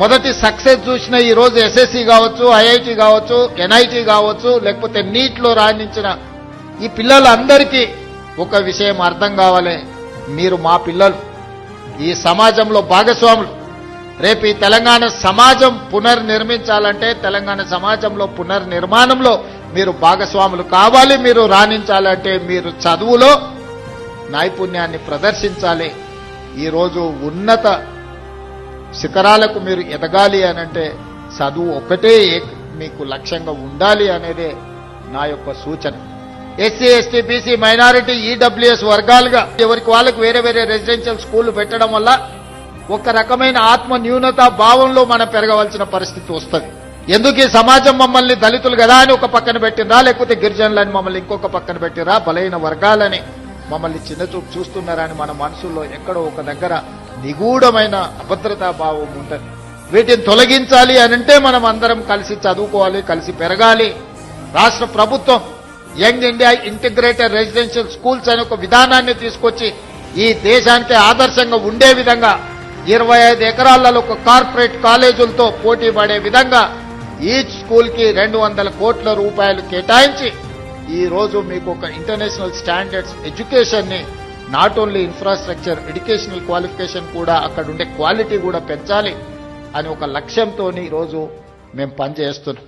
మొదటి సక్సెస్ చూసిన ఈ రోజు ఎస్ఎస్సి కావచ్చు ఐఐటి కావచ్చు ఎన్ఐటి కావచ్చు లేకపోతే నీట్లో రాణించిన ఈ పిల్లలందరికీ ఒక విషయం అర్థం కావాలి. మీరు మా పిల్లలు ఈ సమాజంలో భాగస్వాములు. రేపు ఈ తెలంగాణ సమాజం పునర్నిర్మించాలంటే తెలంగాణ సమాజంలో పునర్నిర్మాణంలో మీరు భాగస్వాములు కావాలి మీరు రాణించాలంటే మీరు చదువులో నైపుణ్యాన్ని ప్రదర్శించాలి. ఈరోజు ఉన్నత శిఖరాలకు మీరు ఎదగాలి అనంటే చదువు ఒకటే మీకు లక్ష్యంగా ఉండాలి అనేదే నా యొక్క సూచన. SC ST BC minority EWS వర్గాలుగా ఎవరికి వాళ్ళకు వేరే వేరే రెసిడెన్షియల్ స్కూళ్ళు పెట్టడం వల్ల ఒక రకమైన ఆత్మ న్యూనత భావంలో మనం పెరగవలసిన పరిస్థితి వస్తుంది. ఎందుకు ఈ సమాజం మమ్మల్ని దళితులు కదా అని ఒక పక్కన పెట్టినరా లేకపోతే గిరిజనులని మమ్మల్ని ఇంకొక పక్కన పెట్టిరా బలైన వర్గాలని మమ్మల్ని చిన్నచూపు చూస్తున్నారని మన మనసులో ఎక్కడో ఒక దగ్గర నిగూఢమైన అభద్రతా భావం ఉంటుంది. వీటిని తొలగించాలి అనంటే మనం అందరం కలిసి చదువుకోవాలి కలిసి పెరగాలి. రాష్ట్ర ప్రభుత్వం young India integrated residential schools అనే ఒక విధానాన్ని తీసుకొచ్చి ఈ దేశానికి ఆదర్శంగా ఉండే విధంగా ఇరవై ఐదు ఎకరాలలో ఒక కార్పొరేట్ కాలేజీలతో పోటీ పడే విధంగా ఈచ్ స్కూల్కి రెండు వందల కోట్ల రూపాయలు కేటాయించి ఈ రోజు మీకు ఒక international standards ఎడ్యుకేషన్ని not only infrastructure educational qualification కూడా అక్కడ ఉండే క్వాలిటీ కూడా పెంచాలి అని ఒక లక్ష్యంతో ఈరోజు రోజు మేము పనిచేస్తున్నాం.